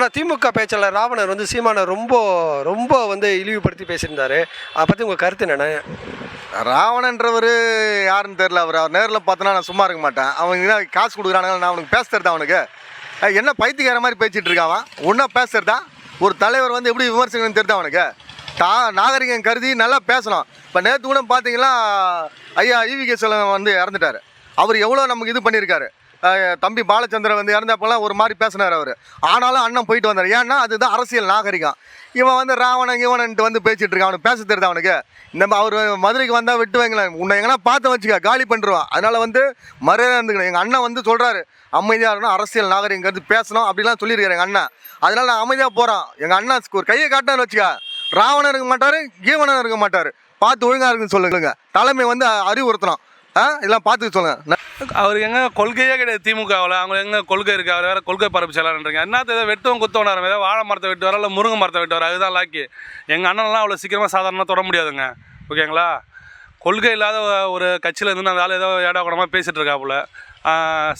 ஆனால் திமுக பேச்சாளர் ராவணர் வந்து சீமானை ரொம்ப ரொம்ப வந்து இழிவுபடுத்தி பேசியிருந்தாரு. அதை பற்றி உங்கள் கருத்து என்னென்ன ராவணன்றவர் யாருன்னு தெரில அவர். அவர் நேரில் பார்த்தோன்னா நான் சும்மா இருக்க மாட்டேன். அவன் என்ன காசு கொடுக்குறானுங்க நான் அவனுக்கு பேச அவனுக்கு? என்ன பைத்தியக்கார மாதிரி பேசிகிட்டு இருக்கான் அவன் ஒன்றா பேசுறதா ஒரு தலைவர் வந்து எப்படி விமர்சனம் தெரிதா அவனுக்கு? தா நாகரிகம் கருதி நல்லா பேசணும். இப்போ நேற்று கூட பார்த்தீங்கன்னா ஐயா ஈவிகே கேசவன் வந்து இறந்துட்டார். அவர் எவ்வளோ நமக்கு இது பண்ணியிருக்காரு? தம்பி பாலச்சந்திரன் வந்து இறந்தப்பெல்லாம் ஒரு மாதிரி பேசினார் அவர். ஆனாலும் அண்ணன் போயிட்டு வந்தார். ஏன்னா அதுதான் அரசியல் நாகரிகம். இவன் வந்து ராவணன் இவனன்ட்டு வந்து பேசிட்டு இருக்கான். அவனுக்கு பேச தெரியுது அவனுக்கு? இந்த அவர் மதுரைக்கு வந்தால் விட்டு வைங்களேன் உன்னை எங்கன்னா பார்த்து வச்சுக்க காலி பண்ணிடுவான் அதனால வந்து மரியாதை இருந்துக்கணும். எங்கள் அண்ணன் வந்து சொல்கிறாரு அமைதியாக இருக்கணும் அரசியல் நாகரிகங்கிறது பேசணும். அப்படிலாம் சொல்லியிருக்காரு எங்கள் அண்ணன். அதனால நான் அமைதியாக போகிறான் எங்கள் அண்ணன் ஒரு கையை காட்டினான்னு வச்சுக்க. ராவணன் இருக்க மாட்டார் கீவனன் இருக்க மாட்டார். பார்த்து ஒழுங்காக இருக்குன்னு சொல்லுங்க. தலைமை வந்து அறிவுறுத்தணும். ஆ? இதெல்லாம் பார்த்துக்க சொல்லுங்கள் அவருக்கு எங்க கொள்கையே கிடையாது திமுகவில் அவங்க எங்க கொள்கை இருக்கு அவர் வேற கொள்கை பரப்பு செயலாளர்ன்றீங்க என்னத்த ஏதோ வெட்டுவோம் குத்தவனார் ஏதோ வாழை மரத்தை வெட்டு வர இல்லை முருங்கை மரத்தை வெட்டு வர அதுதான் லாக்கி எங்கள் அண்ணன்லாம் அவ்வளோ சீக்கிரமாக சாதாரணமாக தொட முடியாதுங்க. ஓகேங்களா? கொள்கை இல்லாத ஒரு கட்சியில் இருந்து அந்த ஆள் ஏதோ ஏடா கூடமாக பேசிட்டு இருக்காப்புல.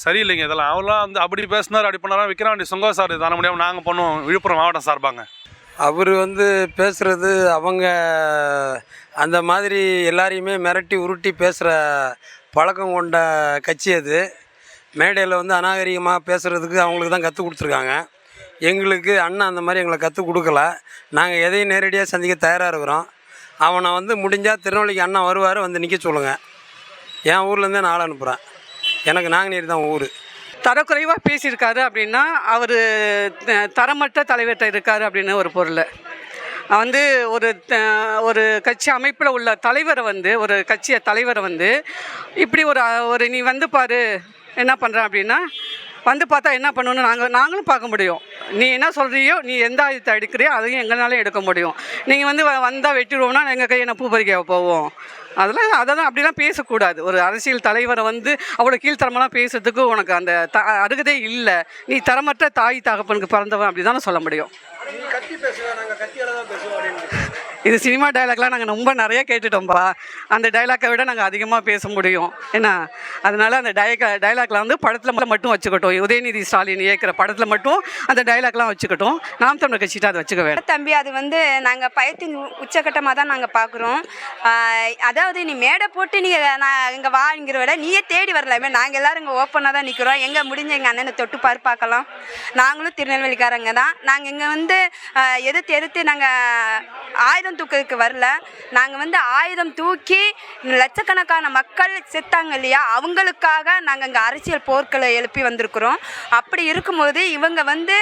சரியில்லைங்க இதெல்லாம். அவர்லாம் வந்து அப்படி பேசினார் அப்படி பண்ணாலும் விக்ராண்டி சுங்க சார் தான முடியாமல் நாங்கள் பண்ணுவோம். விழுப்புரம் மாவட்டம் சார்பாங்க. அவர் வந்து பேசுகிறது அவங்க அந்த மாதிரி எல்லாரையுமே மிரட்டி உருட்டி பேசுகிற பழக்கம் கொண்ட கட்சி அது. மேடையில் வந்து அநாகரிகமாக பேசுகிறதுக்கு அவங்களுக்கு தான் கற்றுக் கொடுத்துருக்காங்க. எங்களுக்கு அண்ணன் அந்த மாதிரி எங்களை கற்றுக் கொடுக்கல. நாங்கள் எதையும் நேரடியாக சந்திக்க தயாராக இருக்கிறோம். அவனை வந்து முடிஞ்சால் திருநெல்வேலிக்கு அண்ணன் வருவார் வந்து நிற்க சொல்லுங்கள் என் ஊர்லேருந்தே நான் ஆள் அனுப்புகிறேன் எனக்கு நாங்குநேரி தான் ஊர். தரக்குறைவாக பேசியிருக்காரு அப்படின்னா அவர் தரமற்ற தலைவர்கிட்ட இருக்கார் அப்படின்னு ஒரு பொருள். வந்து ஒரு த- ஒரு கட்சி அமைப்பில் உள்ள தலைவரை வந்து ஒரு கட்சியை தலைவரை வந்து இப்படி ஒரு ஒரு நீ வந்து பாரு என்ன பண்ணுற அப்படின்னா வந்து பார்த்தா என்ன பண்ணணும்னு நாங்கள் நாங்களும் பார்க்க முடியும். நீ என்ன சொல்கிறியோ நீ எந்த ஆயுதத்தை எடுக்கிறியோ அதையும் எங்களாலும் எடுக்க முடியும். நீங்கள் வந்து வந்தால் வெட்டிடுவோம்னா எங்கள் கையை நான் பூ பறிக்க போவோம். அதெல்லாம் அதெல்லாம் அப்படிலாம் பேசக்கூடாது. ஒரு அரசியல் தலைவரை வந்து அவ்வளோ கீழ்த்தரமெல்லாம் பேசுறதுக்கு உனக்கு அந்த த அருகதே இல்லை. நீ தரமற்ற தாய் தகப்பனுக்கு பிறந்தவன் அப்படி தானே சொல்ல முடியும். கத்தி பேசுவேன் நாங்கள் கத்தியால் தான் பேசுவோம் அப்படின்னு இது சினிமா டைலாக்லாம் நாங்கள் ரொம்ப நிறைய கேட்டுட்டோம்ப்பா அந்த டைலாக்கை விட நாங்கள் அதிகமாக பேச முடியும். என்ன? அதனால அந்த டயக்க டைலாக்லாம் வந்து படத்தில் மட்டும் வச்சுக்கட்டும். உதயநிதி ஸ்டாலின் இயக்கிற படத்தில் மட்டும் அந்த டைலாக்லாம் வச்சுக்கட்டும். நாம் தமிழர் கட்சிட்டு அதை வச்சுக்க வேண்டாம் தம்பி அது வந்து நாங்கள் பயத்தின் உச்சக்கட்டமாக தான் நாங்கள் பார்க்குறோம் அதாவது நீ மேடை போட்டு நீங்கள் நான் இங்கே வாங்கிற விட நீயே தேடி வரலாமே நாங்கள் எல்லோரும் இங்கே ஓப்பனாக தான் நிற்கிறோம் எங்கே முடிஞ்ச எங்கள் அண்ணனை தொட்டு பார் பார்க்கலாம். நாங்களும் திருநெல்வேலிக்காரங்க தான். நாங்கள் இங்கே வந்து எதிர்த்து எதிர்த்து நாங்கள் ஆயுதம் தூக்கிறதுக்கு வரல. நாங்கள் வந்து ஆயுதம் தூக்கி லட்சக்கணக்கான மக்கள் செத்தாங்க இல்லையா? அவங்களுக்காக நாங்கள் இங்கே அரசியல் போர்க்களை எழுப்பி வந்திருக்கிறோம். அப்படி இருக்கும்போது இவங்க வந்து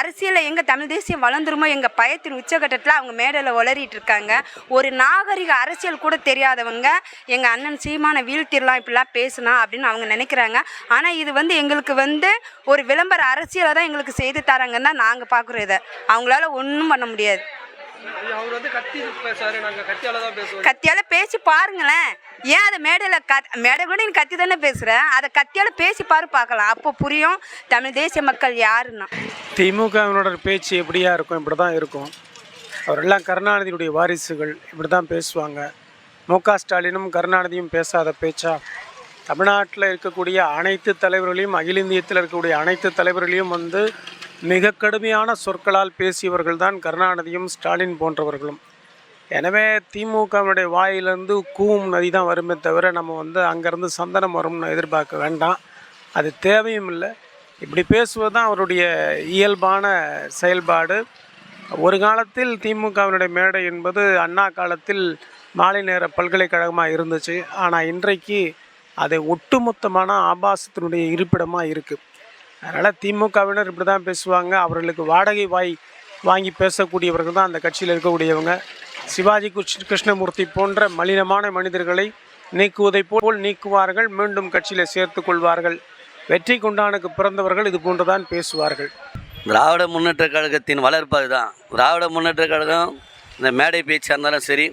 அரசியலில் எங்கள் தமிழ் தேசியம் வளர்ந்துருமோ எங்கள் பயத்தின் உச்சகட்டத்தில் அவங்க மேடையில் உளறிட்டு இருக்காங்க. ஒரு நாகரிக அரசியல் கூட தெரியாதவங்க எங்கள் அண்ணன் சீமான வீழ்த்திடலாம் இப்படிலாம் பேசினா அப்படின்னு அவங்க நினைக்கிறாங்க. ஆனால் இது வந்து எங்களுக்கு வந்து ஒரு விளம்பர அரசியலை தான் எங்களுக்கு செய்து தராங்கன்னு தான் நாங்கள் பார்க்குறோம் இதை. அவங்களால ஒன்றும் பண்ண முடியாது. அவர் வந்து கத்தி கத்தியால் தான் பேசுவோம். கத்தியால பேசி பாருங்களேன். ஏன் அதை மேடையில் கத் மேடை கூட நீ கத்தி தானே பேசுகிற அதை கத்தியால பேசி பாரு பார்க்கலாம். அப்போ புரியும் தமிழ் தேசிய மக்கள் யாருன்னா. திமுகவினோட பேச்சு எப்படியா இருக்கும்? இப்படி தான் இருக்கும். அவரெல்லாம் கருணாநிதியுடைய வாரிசுகள். இப்படி தான் பேசுவாங்க. மு க ஸ்டாலினும் கருணாநிதியும் பேசாத பேச்சா? தமிழ்நாட்டில் இருக்கக்கூடிய அனைத்து தலைவர்களையும் அகில இந்தியத்தில் இருக்கக்கூடிய அனைத்து தலைவர்களையும் வந்து மிக கடுமையான சொற்களால் பேசியவர்கள் தான் கருணாநிதியும் ஸ்டாலின் போன்றவர்களும். எனவே திமுகவினுடைய வாயிலிருந்து கூவும் நதி தான் வருமே தவிர நம்ம வந்து அங்கேருந்து சந்தனம் வரும்னு எதிர்பார்க்க வேண்டாம். அது தேவையும் இல்லை. இப்படி பேசுவது தான் அவருடைய இயல்பான செயல்பாடு. ஒரு காலத்தில் திமுகவினுடைய மேடை என்பது அண்ணா காலத்தில் மாலை நேர பல்கலைக்கழகமாக இருந்துச்சு. ஆனால் இன்றைக்கு அது ஒட்டுமொத்தமான ஆபாசத்தினுடைய இருப்பிடமாக இருக்குது அதனால் திமுகவினர் இப்படி தான் பேசுவாங்க. அவர்களுக்கு வாடகை வாய் வாங்கி பேசக்கூடியவர்கள் தான் அந்த கட்சியில் இருக்கக்கூடியவங்க. சிவாஜி கிருஷ்ணமூர்த்தி போன்ற மலினமான மனிதர்களை நீக்குவதை போல் நீக்குவார்கள். மீண்டும் கட்சியில் சேர்த்து கொள்வார்கள். வெற்றி குண்டானுக்கு பிறந்தவர்கள் இது போன்றுதான் பேசுவார்கள். திராவிட முன்னேற்ற கழகத்தின் வளர்ப்பு அதுதான். திராவிட முன்னேற்ற கழகம் இந்த மேடை பேச்சாக இருந்தாலும் சரி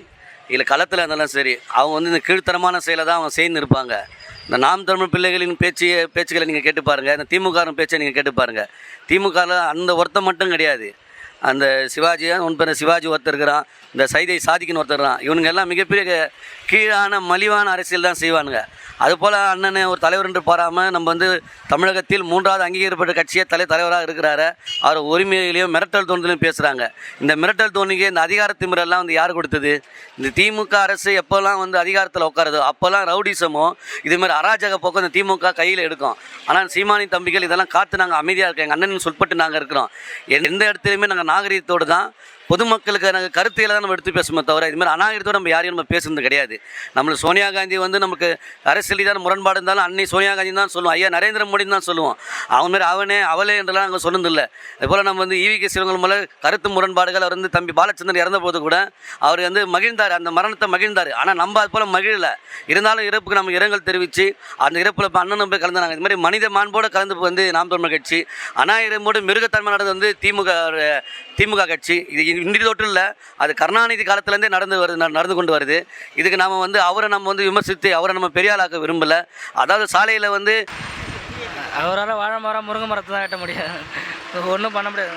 இல்லை களத்தில் இருந்தாலும் சரி அவங்க வந்து இந்த கீழ்த்தரமான செயலை தான் அவங்க செய்து இருப்பாங்க. இந்த நாம் தமிழ் பிள்ளைகளின் பேச்சு பேச்சுக்களை நீங்கள் கேட்டு பாருங்கள் இந்த திமுக பேச்சை நீங்கள் கேட்டு பாருங்கள் திமுகவில் அந்த ஒருத்தன் மட்டும் கிடையாது. அந்த சிவாஜி உன் பேர் சிவாஜி ஒருத்தர் இருக்கிறான். இந்த சைதை சாதிக்குன்னு ஒருத்தர் இருக்கிறான். இவனுங்க எல்லாம் மிகப்பெரிய கீழான மலிவான அரசியல் தான் செய்வானுங்க. அதுபோல் அண்ணனை ஒரு தலைவர் என்று பாராமல் நம்ம வந்து தமிழகத்தில் மூன்றாவது அங்கீகரிக்கப்பட்ட கட்சியே தலை தலைவராக இருக்கிறாரு. அவர் உரிமையிலையும் மிரட்டல் தோணிலையும் பேசுகிறாங்க இந்த மிரட்டல் தோணிக்கு இந்த அதிகார திமிரெல்லாம் வந்து யார் கொடுத்தது? இந்த திமுக அரசு எப்போல்லாம் வந்து அதிகாரத்தில் உட்காருதோ அப்போல்லாம் ரவுடிசமோ இதுமாதிரி அராஜக போக்கம் இந்த திமுக கையில் எடுக்கும். ஆனால் சீமானி தம்பிகள் இதெல்லாம் காத்து நாங்கள் அமைதியாக இருக்கோம் எங்கள் அண்ணன் சொல்பட்டு நாங்கள் இருக்கிறோம். எந்த இடத்துலையுமே நாங்கள் நாகரீகத்தோடு தான் பொதுமக்களுக்கு நாங்கள் கருத்தியில் தான் நம்ம எடுத்து பேசுமே தவிர இது மாதிரி அநாகரிகத்தோடு நம்ம யாரையும் நம்ம பேசுறது கிடையாது. நம்ம சோனியா காந்தி வந்து நமக்கு அரசியல் தான் முரண்பாடு இருந்தாலும் அன்னை சோனியா காந்தி தான் சொல்லுவோம். ஐயா நரேந்திர மோடின்னு தான் சொல்லுவோம். அவன் மாதிரி அவனே அவளே என்றெல்லாம் நாங்கள் சொன்னதில்லை. அதுபோல் நம்ம வந்து ஈவி கே சிவங்கள் மேலே கருத்து முரண்பாடுகள் அவர் வந்து தம்பி பாலச்சந்திரன் இறந்த போது கூட அவர் வந்து மகிழ்ந்தார். அந்த மரணத்தை மகிழ்ந்தார். ஆனால் நம்ம அது போல் மகிழல. இருந்தாலும் இறப்புக்கு நம்ம இரங்கல் தெரிவித்து அந்த இறப்பில் இப்போ அண்ணனும் போய் கலந்துனாங்க இது மாதிரி மனித மாண்போடு கலந்து வந்து நாம் தமிழர் கட்சி அநாயிரமோடு மிருகத்தன்மை நடந்தது வந்து திமுக திமுக கட்சி. இது இன்றி தொட்டு இல்லை. அது கருணாநிதி காலத்துலேருந்தே நடந்து வருது ந- நடந்து கொண்டு வருது. இதுக்கு நம்ம வந்து அவரை நம்ம வந்து விமர்சித்து அவரை நம்ம பெரியாளாக்க விரும்பலை. அதாவது சாலையில் வந்து அவரால் வாழை மரம் முருங்கை மரத்தை தான் வெட்ட முடியாது. ஒன்றும் பண்ண முடியாது.